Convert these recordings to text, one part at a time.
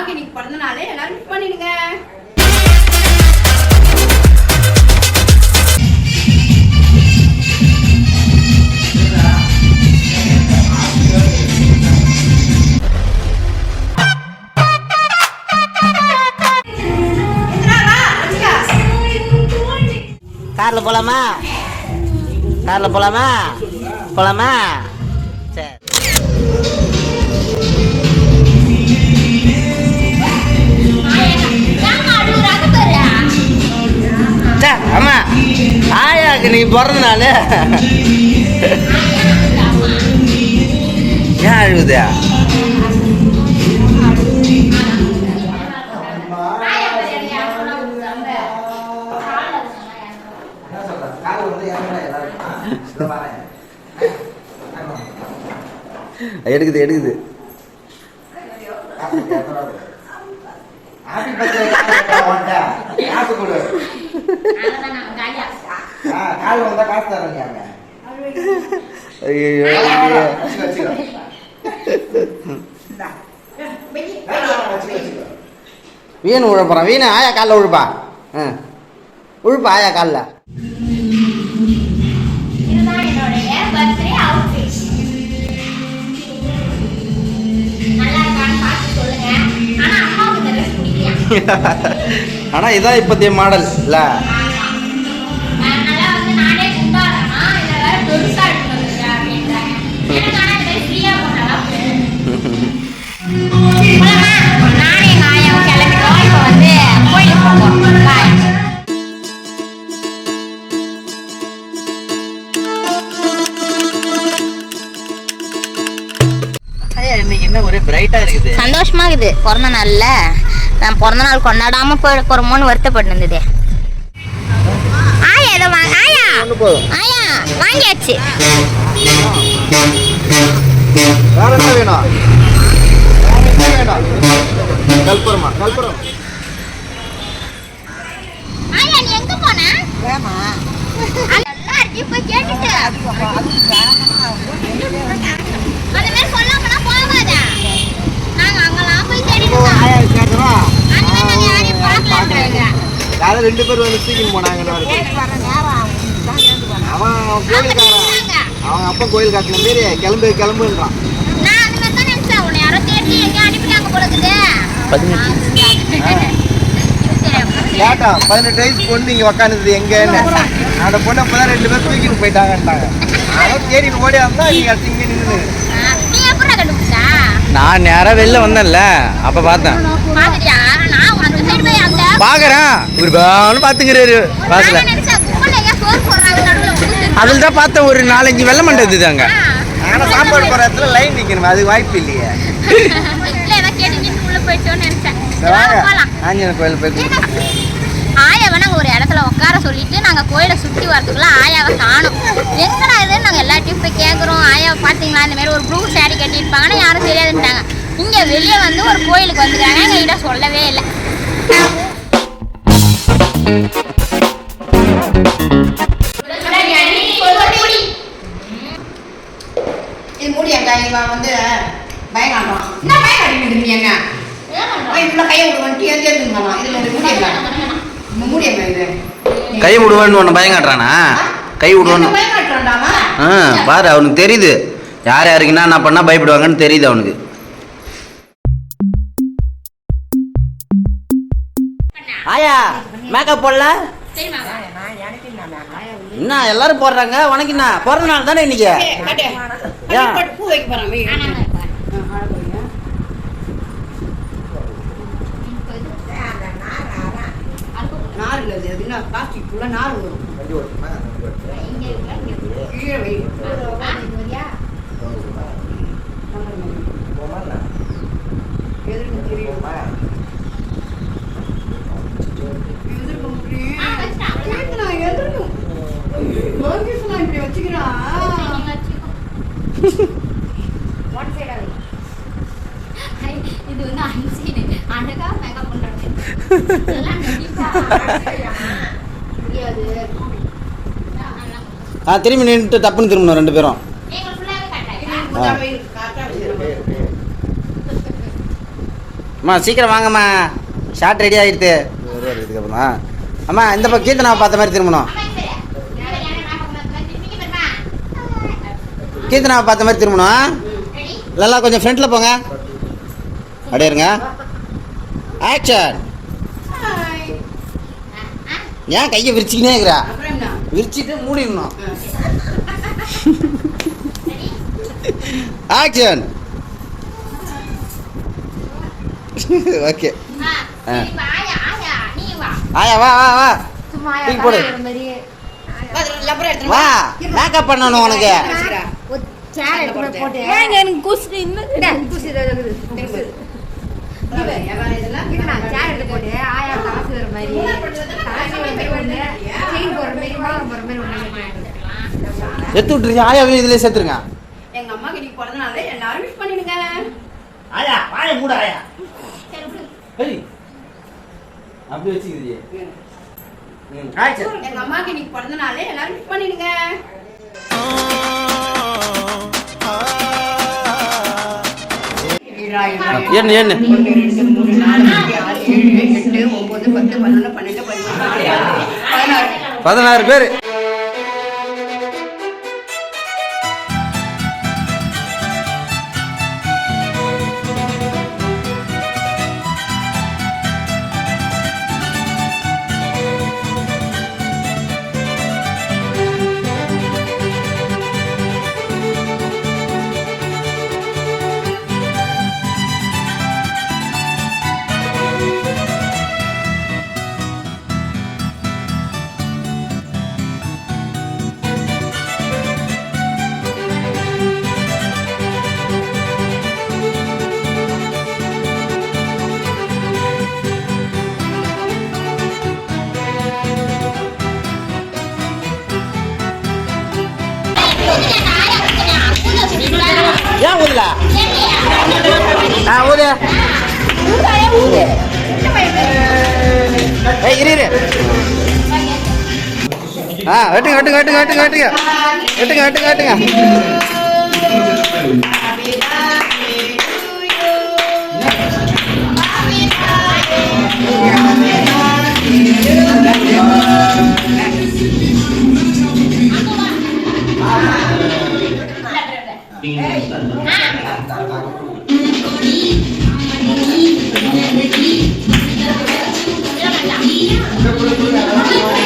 அம்மாக்கு இன்னைக்கு பிறந்த நாளே எல்லாரும் பண்ணிடுங்க. காரில் போகலாமா காரில் போகலாமா போகலாமா சரி. அம்மா ஆயாக்கு நீ பிறந்த நாள் ஏன் அழுகுதா எடுக்குது எடுக்குது கால் வந்தா காசு தரேங்க ஐயோ வீணு உழப்புறான் வீணு ஆயா காலில் உழுப்பா ஆ. உழுப்பா ஆயா காலில் இதுதான் ஆனால் இதான் இப்போதைய மாடல். இல்லை இன்னைக்கு என்ன ஒரே பிரைட்டாக இருக்குது? சந்தோஷமா இருக்குது பிறந்த நாள்ல நான் பிறந்த நாள் கொண்டாடாம போயிட போறோமோன்னு வருத்தப்பட்டு இருந்தது ஆயா இதை வாங்க. ஆயா. ஆயா வாங்கியாச்சு. வேற என்ன வேணும்? கல்புரமா? கல்புரம். ஆயா நீ எங்க போன? நல்லா இருக்கு போய் கேட்டுட்டு. அந்த மாதிரி சொல்லாமனா போகாத நாங்க அங்கெல்லாம் போய் தேடிட்டு இருக்கோம். ஆயா கேட்குறோம் அந்த மாதிரி நாங்க யாரையும் பார்க்கலன்றாங்க யாரும் ரெண்டு பேர் வந்து தூக்கின்னு போனாங்க அவன் அவங்க கோயிலுக்காரன். அவன் அப்பா கோயில் காட்டின மாரி கிளம்பு கிளம்புன்றான். கேட்டா பதினெட்டு வயசு பொண்ணு இங்கே உக்காந்துது எங்கன்னு அந்த பொண்ணை அப்போ ரெண்டு பேர் தூக்கிட்டு போயிட்டாங்கன்ட்டாங்க. அதான் தேடிட்டு ஓடி வந்தா நீங்க இங்கே நின்று நான் நேராக வெளில வந்தேன்ல. அப்போ பார்த்தேன். பார்க்குறேன் ஒரு பாவனு பார்த்துக்கிறாரு புகுந்து. அதில் தான் பார்த்தேன் ஒரு நாலஞ்சு வெள்ளை மண்டை இருந்தது அங்கே. ஆனால் சாப்பாடு போகிற இடத்துல லைன் நிற்கணும் அது வாய்ப்பு இல்லையே. ஆஞ்சநேயர் கோயில் போய். ஆயாவை நாங்கள் ஒரு இடத்துல உட்கார சொல்லிட்டு நாங்கள் கோயிலை சுற்றி வரதுக்குள்ளே ஆயாவை காணும். எங்கடா இது நாங்கள் எல்லாத்தையும் போய் கேட்குறோம் ஆயாவை பார்த்தீங்களா இந்த மாதிரி ஒரு ப்ளூ சாரி கட்டியிருப்பாங்கன்னு யாரும் தெரியாதுன்ட்டாங்க. இங்கே வெளியே வந்து ஒரு கோயிலுக்கு வந்துருக்காங்க எங்ககிட்ட சொல்லவே இல்லை. கை விடுவேன்னு ஒன்று பயங்காட்டுறானா கை விடுவேன்னு ஆ பாரு அவனுக்கு தெரியுது. யார் யாருக்கு என்ன பண்ணால் பயப்படுவாங்கன்னு தெரியுது அவனுக்கு. ஆயா மேக்கப் போடல? என்ன எல்லாரும் போடுறாங்க? உனக்கு என்ன பிறந்த நாள் தானே இன்னைக்கு ஏன்? பூ வைக்க போகிறான் நார் இல்லை அது என்ன பிளாஸ்டிக் ஃபுல்லாக நார் வரும் கீழே வை எதிர்க்க தெரியும். எதிர்க்க முடியும் நான் எதிர்க்கும் லோகேஷ் நான் இப்படி வச்சுக்கிறான் இது வந்து அன்சீனு அழகா மேக்கப் பண்றாங்க ஆ திரும்பி நின்றுட்டு தப்புன்னு திரும்பணும் ரெண்டு பேரும். கட்டாயம் அம்மா சீக்கிரம் வாங்கம்மா. ஷார்ட் ரெடி ஆகிடுது வருவார் இதுக்கப்புறமா? அம்மா இந்த பக்கம் கீர்த்தனாவை பார்த்த மாதிரி திரும்பணும். கீர்த்தனாவை பார்த்த மாதிரி திரும்பணும் இல்லைல்லாம் கொஞ்சம் ஃப்ரண்ட்டில் போங்க. அப்படியே இருங்க. ஆக்ஷன் ஏன் கையை விரிச்சிக்கினே இருக்கிறா? விரிச்சிட்டு மூடிடணும். ஆக்ஷன் ஓகே ஆயா வா வா வா தூக்கி போடு வா மேக்கப் பண்ணணும் உனக்கு எனக்கு குசு இன்னும் குசு போட்டு ஆயா காசு வர மாதிரி செயின் போற மாதிரி இதுலேயே சேர்த்துருங்க வாய கூடாயா அப்படி வச்சுக்கிறியே. எங்க அம்மாக்கு இன்னைக்கு பிறந்த நாள் எல்லாரும் மிஸ் பண்ணிடுங்க. என்ன என்ன? பதினாறு பேர். ஊதுல ஆ ஊது ஏய் இரு இரு. ஆ வெட்டுங்க வெட்டுங்க வெட்டுங்க வெட்டுங்க வெட்டுங்க. வெட்டுங்க வெட்டுங்க வெட்டுங்க. Gracias.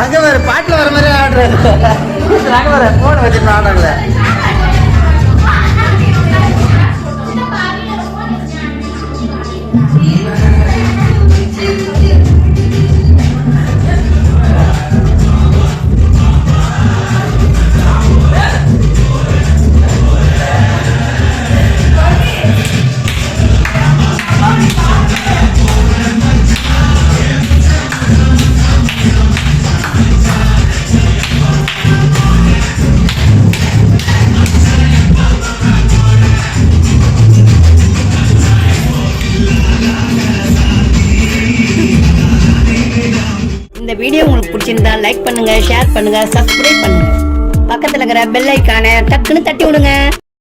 அங்க வேற பாட்டுல வர மாதிரி ஆடுறாரு நாங்கள் ஒரு ஃபோன் வச்சுருந்தோம் பிடிச்சிருந்தா லைக் பண்ணுங்க ஷேர் பண்ணுங்க சப்ஸ்கிரைப் பண்ணுங்க. பக்கத்துல இருக்கிற பெல் ஐக்கானை டக்குன்னு தட்டி விடுங்க.